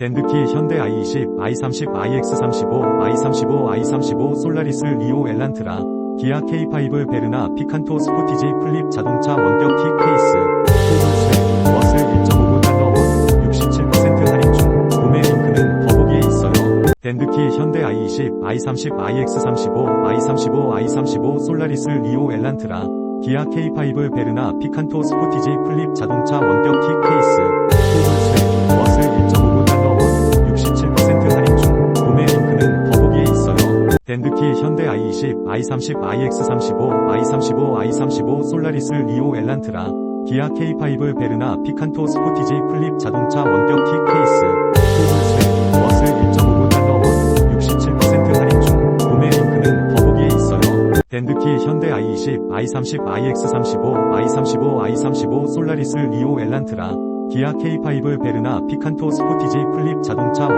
덴드키 현대 i20, i30, iX35, i35, i35 솔라리스 리오 엘란트라, 기아 K5 베르나 피칸토 스포티지 플립 자동차 원격 키 케이스, 소울세, 워슬 1.59달러 67% 할인 중, 구매 링크는 더보기에 있어요. 덴드키 현대 i20, i30, iX35, i35, i35 솔라리스 리오 엘란트라, 기아 K5 베르나 피칸토 스포티지 플립 자동차 원격 덴드키 현대 i20, i30, iX35, i35, i35 솔라리스 리오 엘란트라, 기아 K5 베르나 피칸토 스포티지 플립 자동차 원격 키 케이스, 소울세, 워슬 1.59달러 67% 할인 중, 구매 링크는 더보기에 있어요. 덴드키 현대 i20, i30, iX35, i35, i35 솔라리스 리오 엘란트라, 기아 K5 베르나 피칸토 스포티지 플립 자동차